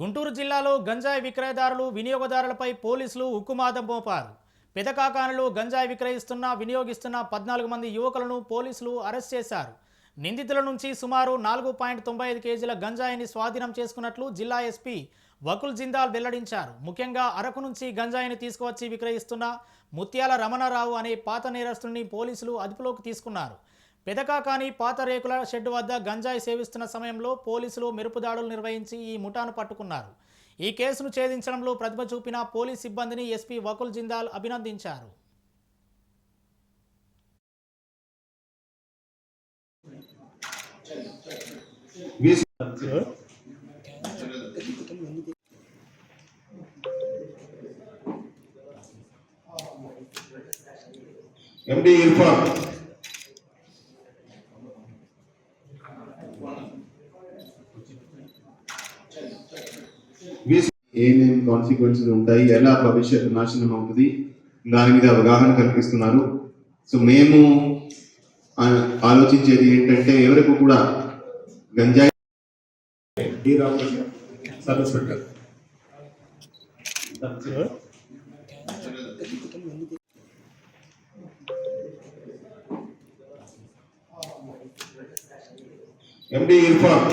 గుంటూరు జిల్లాలో గంజాయి విక్రయదారులు వినియోగదారులపై పోలీసులు ఉక్కుమాదం మోపారు. పెదకాకానిలో గంజాయి విక్రయిస్తున్న వినియోగిస్తున్న పద్నాలుగు మంది యువకులను పోలీసులు అరెస్ట్ చేశారు. నిందితుల నుంచి సుమారు నాలుగు పాయింట్ తొంభై ఐదు కేజీల గంజాయిని స్వాధీనం చేసుకున్నట్లు జిల్లా ఎస్పీ వకుల్ జిందాల్ వెల్లడించారు. ముఖ్యంగా అరకు నుంచి గంజాయిని తీసుకువచ్చి విక్రయిస్తున్న ముత్యాల రమణారావు అనే పాత నేరస్తుడిని పోలీసులు అదుపులోకి తీసుకున్నారు. పెదకాకాని పాత రేకుల షెడ్ వద్ద గంజాయి సేవిస్తున్న సమయంలో పోలీసులు మెరుపు దాడులు నిర్వహించి ఈ ముఠాను పట్టుకున్నారు. ఈ కేసును ఛేదించడంలో ప్రతిభ చూపిన పోలీస్ సిబ్బందిని ఎస్పీ వకుల్ జిందాల్ అభినందించారు. ఎండి ఇర్ఫాన్ వీస్- ఏమేం కాన్సిక్వెన్సెస్ ఉంటాయి? ఎలా భవిష్యత్తు నాశనం అవుతుంది? దాని మీద అవగాహన కల్పిస్తున్నారు. సో మేము ఆలోచించేది ఏంటంటే ఎవరికి కూడా గంజాయి ఎండి ఇర్ఫాన్